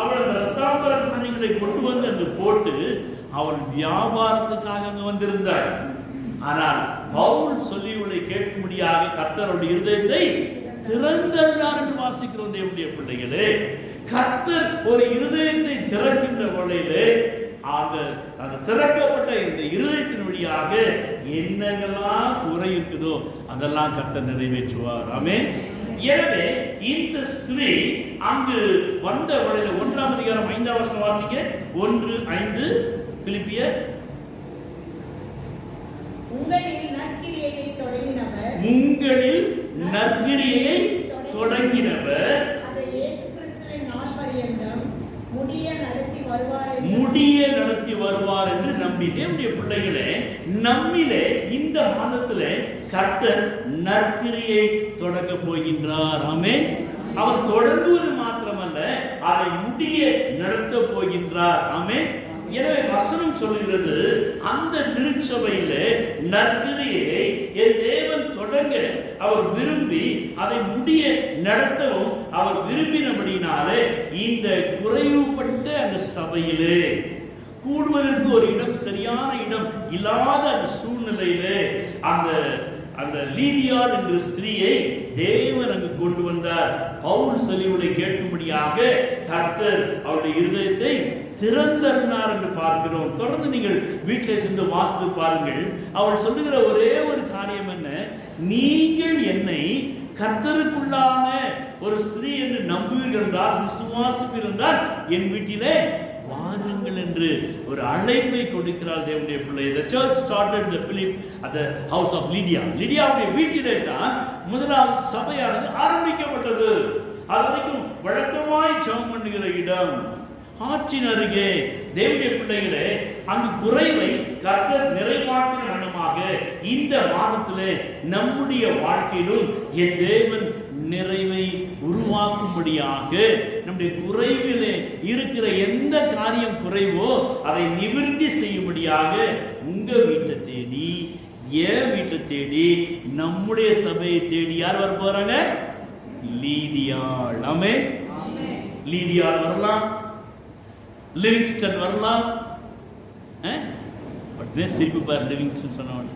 அவள் அந்த ரத்தாம்பர காரியங்களை கொண்டு வந்து அங்கு போட்டு அவள் வியாபாரத்துக்காக அங்கு வந்திருந்தாள் ஆனால் பவுல் சொல்லியுள்ளதை கேட்கும்படியாக கர்த்தருடைய இருதயத்தை திறந்தார் என்று வாசிக்கிறோம் தேவனுடைய பிள்ளைகளே. கர்த்தர் ஒரு இருதயத்தை திறக்கின்ற வழியிலே அந்த அந்த திறக்கப்பட்ட இந்த இருதயத்தின் வழியாக என்னங்கெல்லாம் குறை இருக்குதோ அதெல்லாம் கர்த்தர் நிறைவேற்றுவார். ஆமே எனவே இந்த ஸ்திரீ அங்கு வந்த வழியில ஒன்றாம் அதிகாரம் ஐந்தாம் வருஷம் வாசிக்க ஒன்று ஐந்து பிலிப்பியர். உங்களில் நற்கிரியையை தொடங்கினவர். உங்களில் நற்கிரியை தொடங்கினவர் அதை இயேசு கிறிஸ்துவின் நாள் பரியந்தம் முடிய நடத்தி வருவார் என்று முடிய நடத்தி வருவார் என்று நம்பி தேவனுடைய பிள்ளைகளே நம்மிலே இந்த மாதத்திலே கர்த்தர் நற்கிரியை தொடங்க போகின்றார். ஆமே அவர் தொடங்குவது மாத்திரமல்ல அதை முடிய நடத்த போகின்றார். ஆமே எனவே வசனம் சொல்லுகிறது அந்த திருச்சபையிலே நற்கிரியை என் தேவன் தொடங்க அவர் விரும்பி அதை முடிய நடத்தவும் அவர் விரும்பினபடினாலே இந்த குறைவுபட்ட அந்த சபையிலே கூடுவதற்கு ஒரு இடம் சரியான இடம் இல்லாத அந்த சூழ்நிலையிலே அந்த அந்த லீதியால் என்ற ஸ்திரீயை தேவன் அங்கு கொண்டு வந்தார். பவுல் சொல்லியுடைய கேட்கும்படியாக கர்த்தர் அவருடைய இருதயத்தை திறந்தறினார் என்று பார்க்கிறோம். தொடர்ந்து நீங்கள் வீட்டிலே சென்று வாசித்து பாருங்கள். அவள் சொல்லுகிற ஒரே ஒரு காரியம் என்ன? நீங்கள் என்னை கர்த்தருக்குள்ளான ஒரு ஸ்திரீ என்று நம்புவீர்கள் என்றால் விசுவாசிப்பீர்கள் என்றால் என் வீட்டிலே வாருங்கள் என்று ஒரு அழைப்பை கொடுக்கிறார் தேவனுடைய பிள்ளை. The church started Philip Philip house of Lydia லிடியாவுடைய வீட்டிலே தான் முதலாவது சபையானது ஆரம்பிக்கப்பட்டது. அது வரைக்கும் வழக்கமாய் ஜெபம் பண்ணுகிற இடம். ஆற்றின் அருகே தேவனுடைய பிள்ளைகளே அங்கு குறைவை கர்த்தர் நிறைவாக்கின இந்த மாதத்துல நம்முடைய வாழ்க்கையிலும் என் தேவன் நிறைவை உருவாக்கும்படியாக நம்முடைய குறைவில் இருக்கிற எந்த காரியம் குறைவோ அதை நிவர்த்தி செய்யும்படியாக உங்க வீட்டை தேடி என் வீட்டை தேடி நம்முடைய சபையை தேடி யார் வர போறாங்க? லீதியாள். ஆமே லீதியாள் வரலாம். லிவிங்ஸ்டன் வரலாம். உடனே சிரிப்பு பார் லிவிங்ஸ்டன் சொன்னவன்.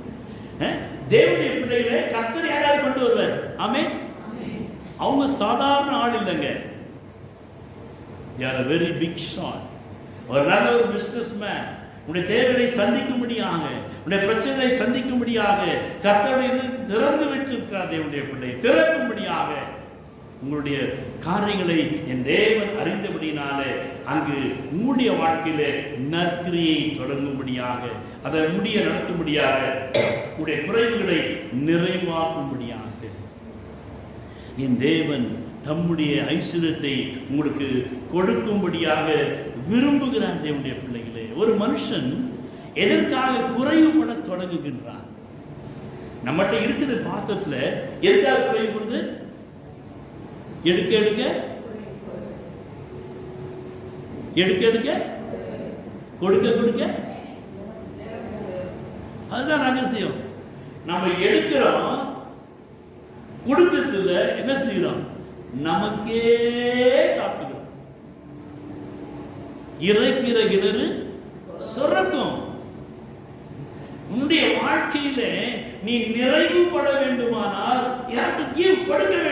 தேவனுடைய பிள்ளைகளை கர்த்தர் யாராவது கொண்டு வருவார்? ஆமே அவங்க சாதாரண ஆள் இல்லைங்க. யார் வெரி பிக் ஷாட் ஒரு நல்ல ஒரு பிசினஸ் மேன் உன்னுடைய தேவைகளை சந்திக்கும்படியாக உன்னுடைய பிரச்சனைகளை சந்திக்கும்படியாக கர்த்தருடைய இதயத்தை திறந்து விட்டிருக்கிறார் தேவனுடைய பிள்ளை. திறக்கும்படியாக. உங்களுடைய காரியங்களை என் தேவன் அறிந்தபடினாலே அங்கு உங்களுடைய வாழ்க்கையில நற்கிரியை தொடங்கும்படியாக அதை முடிய நடத்தும்படியாக உங்களுடைய குறைவுகளை நிறைவாக்கும்படியாக. என் தேவன் தம்முடைய ஐஸ்வர்யத்தை உங்களுக்கு கொடுக்கும்படியாக விரும்புகிறார் தேவனுடைய பிள்ளைகளே. ஒரு மனுஷன் எதற்காக குறைவுபட தொடங்குகின்றான்? நம்மகிட்ட இருக்குது பாத்திரத்துல எதுக்காக குறைவுபடுது? எடுக்க எடுக்க? எடுக்க எடுக்க? கொடுக்க கொடுக்க? அதுதான் ரகசியம். நம்ம எடுக்கிறோம் கொடுக்கறதுல என்ன செய்கிறோம்? நமக்கே சாப்பிடுகிறோம். இறைக்கிற கிணறு சுரக்கும். உன்னுடைய வாழ்க்கையில நீ நிறைவுபட வேண்டுமானால் யாருக்கு கொடுக்க வேண்டும்